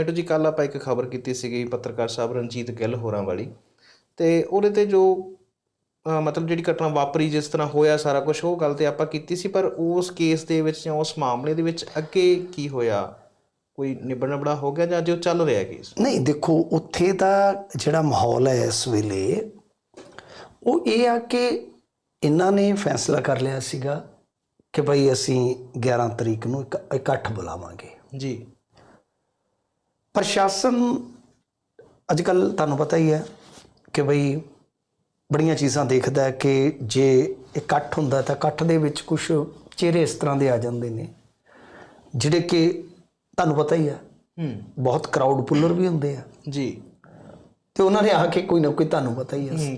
ਮਿੰਟੂ ਜੀ ਕੱਲ ਆਪਾਂ ਇੱਕ ਖਬਰ ਕੀਤੀ ਸੀਗੀ ਪੱਤਰਕਾਰ ਸਾਹਿਬ ਰਣਜੀਤ ਗਿੱਲ ਹੋਰਾਂ ਵਾਲੀ ਤੇ ਉਹਦੇ ਤੇ ਜੋ ਮਤਲਬ ਜਿਹੜੀ ਘਟਨਾ ਵਾਪਰੀ ਜਿਸ ਤਰ੍ਹਾਂ ਹੋਇਆ ਸਾਰਾ ਕੁਝ ਉਹ ਗੱਲ ਤੇ ਆਪਾਂ ਕੀਤੀ ਸੀ ਪਰ ਉਸ ਕੇਸ ਦੇ ਵਿੱਚ ਜਾਂ ਉਸ ਮਾਮਲੇ ਦੇ ਵਿੱਚ ਅੱਗੇ ਕੀ ਹੋਇਆ? ਕੋਈ ਨਿਬੜ ਨਬੜਾ ਹੋ ਗਿਆ ਜਾਂ ਜੋ ਚੱਲ ਰਿਹਾ ਕੇਸ? ਨਹੀਂ ਦੇਖੋ ਉੱਥੇ ਦਾ ਜਿਹੜਾ ਮਾਹੌਲ ਹੈ ਇਸ ਵੇਲੇ ਉਹ ਇਹ ਆ ਕਿ ਇਹਨਾਂ ਨੇ ਫੈਸਲਾ ਕਰ ਲਿਆ ਸੀਗਾ ਕਿ ਭਾਈ ਅਸੀਂ 11 ਤਰੀਕ ਨੂੰ ਇੱਕ ਇਕੱਠ ਬੁਲਾਵਾਂਗੇ। ਜੀ। ਪ੍ਰਸ਼ਾਸਨ ਅੱਜ ਕੱਲ ਤੁਹਾਨੂੰ ਪਤਾ ਹੀ ਹੈ ਕਿ ਭਈ ਬੜੀਆਂ ਚੀਜ਼ਾਂ ਦੇਖਦਾ ਹੈ ਕਿ ਜੇ ਇਕੱਠ ਹੁੰਦਾ ਤਾਂ ਇਕੱਠ ਦੇ ਵਿੱਚ ਕੁਝ ਚਿਹਰੇ ਇਸ ਤਰ੍ਹਾਂ ਦੇ ਆ ਜਾਂਦੇ ਨੇ ਜਿਹੜੇ ਕਿ ਤੁਹਾਨੂੰ ਪਤਾ ਹੀ ਹੈ ਹੂੰ। ਬਹੁਤ ਕਰਾਊਡ ਪੁੱਲਰ ਵੀ ਹੁੰਦੇ ਆ। ਜੀ। ਤੇ ਉਹਨਾਂ ਨੇ ਆ ਕੇ ਕੋਈ ਨਾ ਕੋਈ ਤੁਹਾਨੂੰ ਪਤਾ ਹੀ ਹੈ।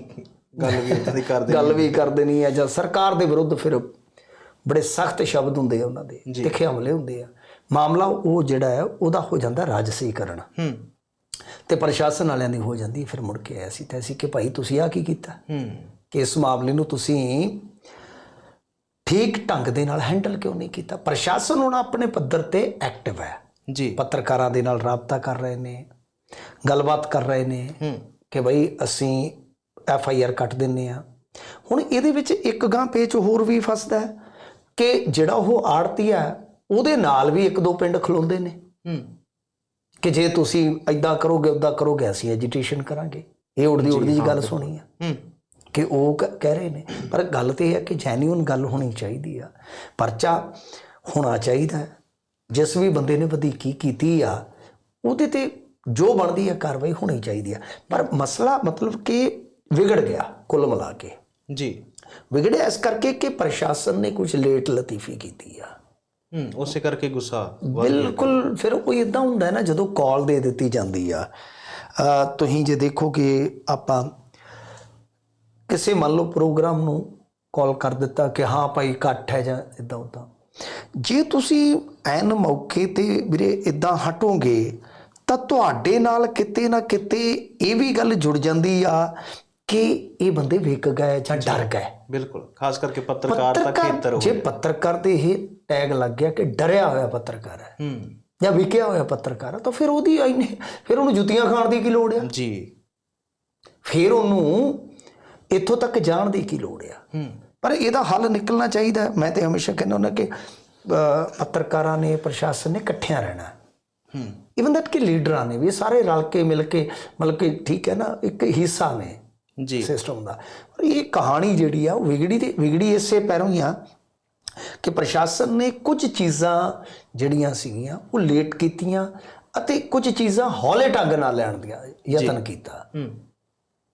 ਗੱਲ ਵੀ ਇਦਾਂ ਦੀ ਕਰਦੇ ਗੱਲ ਵੀ ਕਰ ਦੇਣੀ ਹੈ ਜਾਂ ਸਰਕਾਰ ਦੇ ਵਿਰੁੱਧ ਫਿਰ ਬੜੇ ਸਖਤ ਸ਼ਬਦ ਹੁੰਦੇ ਆ ਉਹਨਾਂ ਦੇ। ਤਿੱਖੇ ਹਮਲੇ ਹੁੰਦੇ ਆ। ਮਾਮਲਾ ਉਹ ਜਿਹੜਾ ਹੈ ਉਹਦਾ ਹੋ ਜਾਂਦਾ ਰਾਜਸੀਕਰਨ ਹੂੰ। ਤੇ ਪ੍ਰਸ਼ਾਸਨ ਵਾਲਿਆਂ ਦੀ ਹੋ ਜਾਂਦੀ ਫਿਰ ਮੁੜ ਕੇ ਐਸੀ ਤੈਸੀ ਕਿ ਭਾਈ ਤੁਸੀਂ ਆ ਕੀ ਕੀਤਾ? ਹੂੰ। ਕਿ ਇਸ ਮਾਮਲੇ ਨੂੰ ਤੁਸੀਂ ਠੀਕ ਢੰਗ ਦੇ ਨਾਲ ਹੈਂਡਲ ਕਿਉਂ ਨਹੀਂ ਕੀਤਾ? ਪ੍ਰਸ਼ਾਸਨ ਹੁਣ ਆਪਣੇ ਪੱਧਰ ਤੇ ਐਕਟਿਵ ਹੈ। ਜੀ। ਪੱਤਰਕਾਰਾਂ ਦੇ ਨਾਲ ਰਾਬਤਾ ਕਰ ਰਹੇ ਨੇ ਗੱਲਬਾਤ ਕਰ ਰਹੇ ਨੇ ਹੂੰ। ਕਿ ਭਾਈ ਅਸੀਂ ਐਫ ਆਈ ਆਰ ਕੱਟ ਦਿੰਨੇ ਆ। ਹੁਣ ਇਹਦੇ ਵਿੱਚ ਇੱਕ ਗਾਂ ਪੇਚ ਹੋਰ ਵੀ ਫਸਦਾ ਹੈ ਕਿ ਜਿਹੜਾ ਉਹ ਆੜਤੀ ਹੈ ਉਹਦੇ ਨਾਲ ਵੀ ਇੱਕ ਦੋ ਪਿੰਡ ਖਲੋਂਦੇ ਨੇ। ਹੂੰ। ਕਿ ਜੇ ਤੁਸੀਂ ਐਦਾਂ ਕਰੋਗੇ ਉਦਾਂ ਕਰੋਗੇ ਅਸੀਂ ਐਜੀਟੇਸ਼ਨ ਕਰਾਂਗੇ। ਇਹ ਉੜਦੀ ਉੜਦੀ ਜੀ ਗੱਲ ਸੁਣੀ ਆ। ਹੂੰ। ਕਿ ਉਹ ਕਹਿ ਰਹੇ ਨੇ ਪਰ ਗੱਲ ਤੇ ਇਹ ਹੈ ਕਿ ਜੈਨੂਇਨ ਗੱਲ ਹੋਣੀ ਚਾਹੀਦੀ ਆ। ਪਰਚਾ ਹੋਣਾ ਚਾਹੀਦਾ। ਜਿਸ ਵੀ ਬੰਦੇ ਨੇ ਵਧੀਕੀ ਕੀਤੀ ਆ ਉਹਦੇ ਤੇ ਜੋ ਬਣਦੀ ਹੈ ਕਾਰਵਾਈ ਹੋਣੀ ਚਾਹੀਦੀ ਆ। ਪਰ ਮਸਲਾ ਮਤਲਬ ਕਿ ਵਿਗੜ ਗਿਆ ਕੁੱਲ ਮਿਲਾ ਕੇ। ਜੀ। ਵਿਗੜਿਆ ਇਸ ਕਰਕੇ ਕਿ ਪ੍ਰਸ਼ਾਸਨ ਨੇ ਕੁਝ ਲੇਟ ਲਤੀਫੀ ਕੀਤੀ ਆ। ਹੂੰ ਉਸੇ ਕਰਕੇ ਗੁੱਸਾ ਬਿਲਕੁਲ ਫਿਰ ਉਹ ਇਦਾਂ ਹੁੰਦਾ ਹੈ ਨਾ ਜਦੋਂ ਕਾਲ ਦੇ ਦਿੱਤੀ ਜਾਂਦੀ ਆ ਤੁਸੀਂ ਜੇ ਦੇਖੋ ਕਿ ਆਪਾਂ ਕਿਸੇ ਮੰਨ ਲਓ ਪ੍ਰੋਗਰਾਮ ਨੂੰ ਕਾਲ ਕਰ ਦਿੱਤਾ ਕਿ ਹਾਂ ਭਾਈ ਇਕੱਠ ਹੈ ਜਾਂ ਇਦਾਂ ਉਦਾਂ ਜੇ ਤੁਸੀਂ ਐਨ ਮੌਕੇ ਤੇ ਵੀਰੇ ਇਦਾਂ ਹਟੋਗੇ ਤਾਂ ਤੁਹਾਡੇ ਨਾਲ ਕਿਤੇ ਨਾ ਕਿਤੇ ਇਹ ਵੀ ਗੱਲ ਜੁੜ ਜਾਂਦੀ ਆ ਕਿ ਇਹ ਬੰਦੇ ਵਿਕ ਗਏ ਜਾਂ ਡਰ ਗਏ। ਬਿਲਕੁਲ ਖਾਸ ਕਰਕੇ ਪੱਤਰਕਾਰ ਦਾ ਖੇਤਰ ਹੋ ਜੇ ਪੱਤਰਕਾਰ ਤੇ ਇਹ ਟੈਗ ਲੱਗ ਗਿਆ ਕਿ ਡਰਿਆ ਹੋਇਆ ਪੱਤਰਕਾਰ ਹੈ ਹੂੰ। ਜਾਂ ਵਿਕਿਆ ਹੋਇਆ ਪੱਤਰਕਾਰ ਆ ਤਾਂ ਫਿਰ ਉਹਦੀ ਆਈਨੇ ਫਿਰ ਉਹਨੂੰ ਜੁੱਤੀਆਂ ਖਾਣ ਦੀ ਕੀ ਲੋੜ ਆ? ਜੀ। ਫਿਰ ਉਹਨੂੰ ਇੱਥੋਂ ਤੱਕ ਜਾਣ ਦੀ ਕੀ ਲੋੜ ਆ? ਹੂੰ। ਪਰ ਇਹਦਾ ਹੱਲ ਨਿਕਲਣਾ ਚਾਹੀਦਾ ਹੈ। ਮੈਂ ਤੇ ਹਮੇਸ਼ਾ ਕਹਿੰਦਾ ਹੁੰਦਾ ਕਿ ਪੱਤਰਕਾਰਾਂ ਨੇ ਪ੍ਰਸ਼ਾਸਨ ਨੇ ਇਕੱਠਿਆਂ ਰਹਿਣਾ ਹੂੰ। ਇਵਨ ਦੈਟ ਕਿ ਲੀਡਰਾਂ ਨੇ ਵੀ ਸਾਰੇ ਰਲ ਕੇ ਮਿਲ ਕੇ ਮਤਲਬ ਕਿ ਠੀਕ ਹੈ ਨਾ ਇੱਕ ਹਿੱਸਾ ਨੇ। ਜੀ। ਸਿਸਟਮ ਦਾ। ਪਰ ਇਹ ਕਹਾਣੀ ਜਿਹੜੀ ਆ ਉਹ ਵਿਗੜੀ ਤੇ ਵਿਗੜੀ ਇਸੇ ਪੈਰੋਂ ਹੀ ਆ ਕਿ ਪ੍ਰਸ਼ਾਸਨ ਨੇ ਕੁਝ ਚੀਜ਼ਾਂ ਜਿਹੜੀਆਂ ਸੀਗੀਆਂ ਉਹ ਲੇਟ ਕੀਤੀਆਂ ਅਤੇ ਕੁਝ ਚੀਜ਼ਾਂ ਹੌਲੇ ਢੰਗ ਨਾਲ ਲੈਣ ਦੀਆਂ ਯਤਨ ਕੀਤਾ। ਹੂੰ।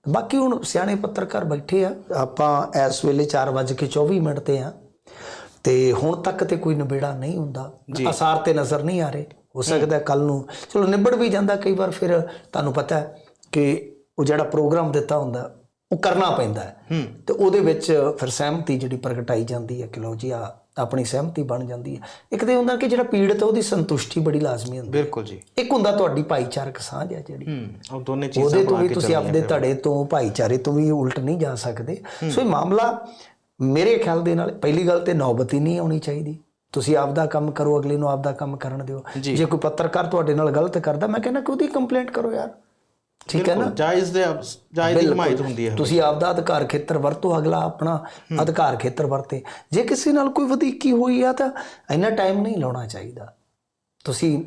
ਬਾਕੀ ਹੁਣ ਸਿਆਣੇ ਪੱਤਰਕਾਰ ਬੈਠੇ ਆ ਆਪਾਂ ਇਸ ਵੇਲੇ 4:24 ਮਿੰਟ ਤੇ ਆ ਤੇ ਹੁਣ ਤੱਕ ਤੇ ਕੋਈ ਨਿਬੇੜਾ ਨਹੀਂ ਹੁੰਦਾ। ਅਸਾਰ ਤੇ ਨਜ਼ਰ ਨਹੀਂ ਆ ਰਹੇ। ਹੋ ਸਕਦਾ ਕੱਲ ਨੂੰ। ਚਲੋ ਨਿਬੜ ਵੀ ਜਾਂਦਾ ਕਈ ਵਾਰ ਫਿਰ ਤੁਹਾਨੂੰ ਪਤਾ ਹੈ ਕਿ ਉਹ ਜਿਹੜਾ ਪ੍ਰੋਗਰਾਮ ਦਿੱਤਾ ਹੁੰਦਾ ਉਹ ਕਰਨਾ ਪੈਂਦਾ ਹੈ। ਹੂੰ। ਤੇ ਉਹਦੇ ਵਿੱਚ ਫਿਰ ਸਹਿਮਤੀ ਜਿਹੜੀ ਪ੍ਰਗਟਾਈ ਜਾਂਦੀ ਹੈ ਕਿ ਲਓ ਜੀ ਆ ਆਪਣੀ ਸਹਿਮਤੀ ਬਣ ਜਾਂਦੀ ਹੈ। ਇੱਕ ਤੇ ਹੁੰਦਾ ਕਿ ਜਿਹੜਾ ਪੀੜਤ ਹੈ ਉਹਦੀ ਸੰਤੁਸ਼ਟੀ ਬੜੀ ਲਾਜ਼ਮੀ ਹੁੰਦੀ ਬਿਲਕੁਲ ਜੀ। ਹੈ। ਇੱਕ ਹੁੰਦਾ ਤੁਹਾਡੀ ਭਾਈਚਾਰਕ ਸਾਂਝ ਹੈ ਜਿਹੜੀ। ਹੂੰ ਉਹ ਦੋਨੇ ਚੀਜ਼ਾਂ ਉਹਦੇ ਤੋਂ ਵੀ ਤੁਸੀਂ ਆਪਦੇ ਧੜੇ ਤੋਂ ਭਾਈਚਾਰੇ ਤੋਂ ਵੀ ਉਲਟ ਨਹੀਂ ਜਾ ਸਕਦੇ। ਸੋ ਇਹ ਮਾਮਲਾ ਮੇਰੇ ਖਿਆਲ ਦੇ ਨਾਲ ਪਹਿਲੀ ਗੱਲ ਤੇ ਨੌਬਤ ਹੀ ਨਹੀਂ ਆਉਣੀ ਚਾਹੀਦੀ। ਤੁਸੀਂ ਆਪਦਾ ਕੰਮ ਕਰੋ ਅਗਲੇ ਨੂੰ ਆਪਦਾ ਕੰਮ ਕਰਨ ਦਿਓ। ਜੇ। ਕੋਈ ਪੱਤਰਕਾਰ ਤੁਹਾਡੇ ਨਾਲ ਗਲਤ ਕਰਦਾ ਮੈਂ ਕਹਿੰਦਾ ਕਿ ਉਹਦੀ ਕੰਪਲੇਂਟ ਕਰੋ ਯਾਰ। ਠੀਕ ਹੈ ਨਾ? ਜਾਇਜ਼ ਦੇ ਜਾਇਜ਼ ਦੀ ਹਮਾਇਤ ਹੁੰਦੀ ਹੈ ਤੁਸੀਂ ਆਪਦਾ ਅਧਿਕਾਰ ਖੇਤਰ ਵਰਤੋ ਅਗਲਾ ਆਪਣਾ ਅਧਿਕਾਰ ਖੇਤਰ ਵਰਤੇ। ਜੇ ਕਿਸੇ ਨਾਲ ਕੋਈ ਵਧੀਕੀ ਹੋਈ ਆ ਤਾਂ ਇੰਨਾ ਟਾਈਮ ਨਹੀਂ ਲਾਉਣਾ ਚਾਹੀਦਾ। ਤੁਸੀਂ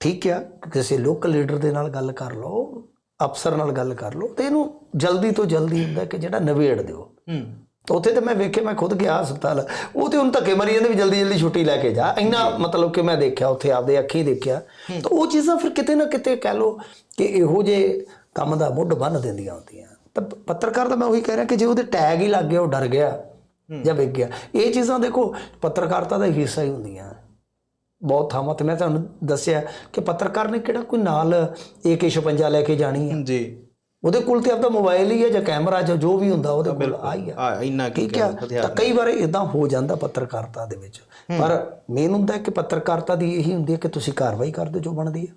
ਠੀਕ ਆ ਕਿਸੇ ਲੋਕਲ ਲੀਡਰ ਦੇ ਨਾਲ ਗੱਲ ਕਰ ਲਓ ਅਫਸਰ ਨਾਲ ਗੱਲ ਕਰ ਲਓ ਤੇ ਇਹਨੂੰ ਜਲਦੀ ਤੋਂ ਜਲਦੀ ਹੁੰਦਾ ਕਿ ਜਿਹੜਾ ਨਵੇੜ ਦਿਓ। ਹੂੰ। ਉੱਥੇ ਤੇ ਮੈਂ ਵੇਖਿਆ ਮੈਂ ਖੁਦ ਗਿਆ ਹਸਪਤਾਲ। ਉਹ ਤੇ ਹੁਣ ਧੱਕੇ ਮਾਰੀ ਜਾਂਦੇ ਵੀ ਜਲਦੀ ਜਲਦੀ ਛੁੱਟੀ ਲੈ ਕੇ ਜਾ। ਇੰਨਾ ਮਤਲਬ ਕਿ ਮੈਂ ਦੇਖਿਆ ਉੱਥੇ ਆਪਦੇ ਅੱਖੀਂ ਦੇਖਿਆ। ਤਾਂ ਉਹ ਚੀਜ਼ਾਂ ਫਿਰ ਕਿਤੇ ਨਾ ਕਿਤੇ ਕਹਿ ਲਓ ਕਿ ਇਹੋ ਜੇ ਕੰਮ ਦਾ ਮੁੱਢ ਬੰਨ ਦਿੰਦੀਆਂ ਹੁੰਦੀਆਂ। ਤਾਂ ਪੱਤਰਕਾਰ ਦਾ ਮੈਂ ਉਹੀ ਕਹਿ ਰਿਹਾ ਕਿ ਜੇ ਉਹਦੇ ਟੈਗ ਹੀ ਲੱਗ ਗਿਆ ਉਹ ਡਰ ਗਿਆ ਜਾਂ ਵਿਕ ਗਿਆ। ਇਹ ਚੀਜ਼ਾਂ ਦੇਖੋ ਪੱਤਰਕਾਰਤਾ ਦਾ ਹਿੱਸਾ ਹੀ ਹੁੰਦੀਆਂ। ਬਹੁਤ ਥਾਵਾਂ ਤੇ ਮੈਂ ਤੁਹਾਨੂੰ ਦੱਸਿਆ ਕਿ ਪੱਤਰਕਾਰ ਨੇ ਕਿਹੜਾ ਕੋਈ ਨਾਲ AK56 ਲੈ ਕੇ ਜਾਣੀ ਹੈ। ਜੀ। ਉਹਦੇ ਕੋਲ ਤੇ ਆਪਦਾ ਮੋਬਾਈਲ ਹੀ ਹੈ ਜਾਂ ਕੈਮਰਾ ਜਾਂ ਜੋ ਵੀ ਹੁੰਦਾ ਉਹਦੇ ਕੋਲ ਆ ਹੀ ਆ। ਇੰਨਾ ਕੀ ਠੀਕ ਆ? ਤਾਂ ਕਈ ਵਾਰ ਇਦਾਂ ਹੋ ਜਾਂਦਾ ਪੱਤਰਕਾਰਤਾ ਦੇ ਵਿੱਚ। ਪਰ ਮੇਨ ਹੁੰਦਾ ਹੈ ਕਿ ਪੱਤਰਕਾਰਤਾ ਦੀ ਇਹੀ ਹੁੰਦੀ ਹੈ ਕਿ ਤੁਸੀਂ ਕਾਰਵਾਈ ਕਰ ਦਿਓ ਜੋ ਬਣਦੀ ਹੈ।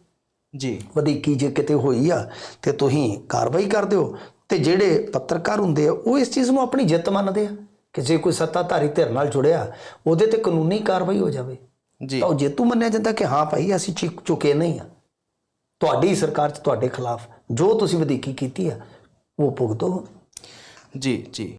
ਜੀ। ਵਧੀਕੀ ਜੇ ਕਿਤੇ ਹੋਈ ਆ ਤੇ ਤੁਸੀਂ ਕਾਰਵਾਈ ਕਰ ਦਿਓ ਤੇ ਜਿਹੜੇ ਪੱਤਰਕਾਰ ਹੁੰਦੇ ਆ ਉਹ ਇਸ ਚੀਜ਼ ਨੂੰ ਆਪਣੀ ਜਿੱਤ ਮੰਨਦੇ ਆ ਕਿ ਜੇ ਕੋਈ ਸੱਤਾਧਾਰੀ ਧਿਰ ਨਾਲ ਜੁੜਿਆ ਉਹਦੇ ਤੇ ਕਾਨੂੰਨੀ ਕਾਰਵਾਈ ਹੋ ਜਾਵੇ। ਜੀ। ਤਾਂ ਉਹ ਜੇਤੂ ਮੰਨਿਆ ਜਾਂਦਾ ਕਿ ਹਾਂ ਭਾਈ ਅਸੀਂ ਚੁੱਕ ਚੁੱਕੇ ਨਹੀਂ ਆ। ਤੁਹਾਡੀ ਸਰਕਾਰ 'ਚ ਤੁਹਾਡੇ ਖਿਲਾਫ ਜੋ ਤੁਸੀਂ ਵਧੀਕੀ ਕੀਤੀ ਆ ਉਹ ਭੁਗਤੋ। ਜੀ ਜੀ।